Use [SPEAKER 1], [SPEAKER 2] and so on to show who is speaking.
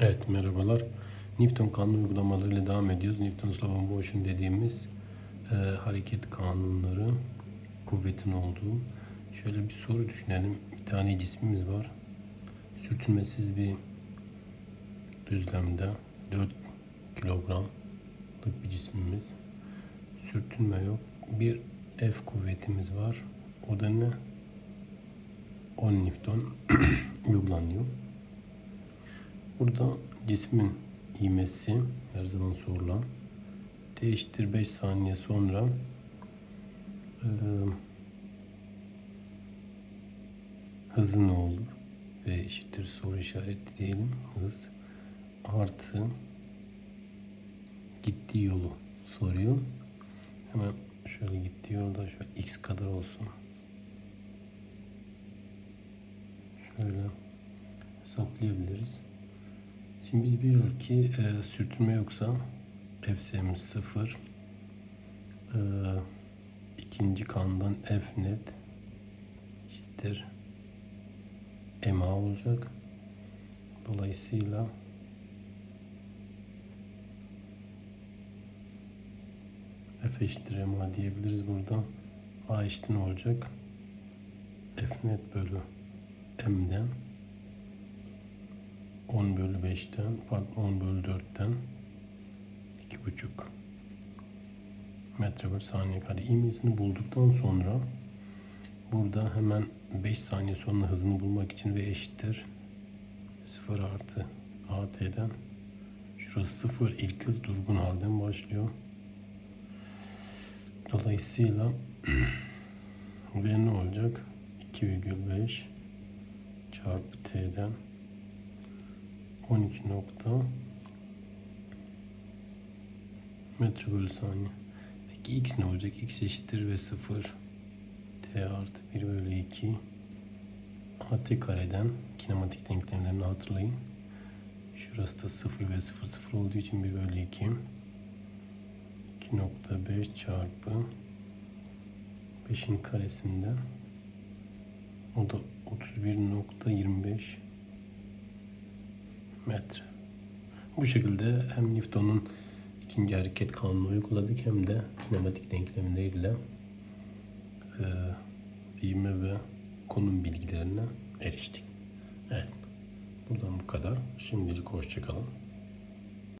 [SPEAKER 1] Evet merhabalar. Newton kanunu uygulamalarıyla devam ediyoruz. Newton slow motion dediğimiz e, hareket kanunları kuvvetin olduğu. Şöyle bir soru düşünelim. Bir tane cismimiz var. Sürtünmesiz bir düzlemde 4 kilogramlık bir cismimiz. Sürtünme yok. Bir F kuvvetimiz var. O da ne? 10 Newton uygulanıyor. Burada cismin ivmesi her zaman sorulan. Değiştir 5 saniye sonra e, hızı ne olur? Ve eşittir soru işareti diyelim. Hız artı gittiği yolu soruyor. Hemen şöyle gittiği yolda şöyle x kadar olsun. Şöyle hesaplayabiliriz. Şimdi biz biliyoruz ki e, sürtünme yoksa FS'miz sıfır. E, ikinci kandan F net eşittir MA olacak. Dolayısıyla F eşittir MA diyebiliriz burada. A eşittir olacak? F net bölü M'den 10 bölü 5'ten, pardon 10 bölü 4'ten 2,5 metre bölü saniye kare ivmesini bulduktan sonra burada hemen 5 saniye sonra hızını bulmak için ve eşittir 0 artı AT'den şurası 0 ilk hız durgun halden başlıyor. Dolayısıyla V ne olacak? 2,5 çarpı T'den 12 nokta metre bölü saniye. Peki x ne olacak? x eşittir ve 0 t artı 1 bölü 2 at kareden kinematik denklemlerini hatırlayın. Şurası da 0 ve 0 0 olduğu için 1 bölü 2 2.5 çarpı 5'in karesinden o da 31.25 metre. Bu şekilde hem Newton'un ikinci hareket kanunu uyguladık hem de kinematik denklemleriyle e, ivme ve konum bilgilerine eriştik. Evet. Buradan bu kadar. Şimdilik hoşçakalın.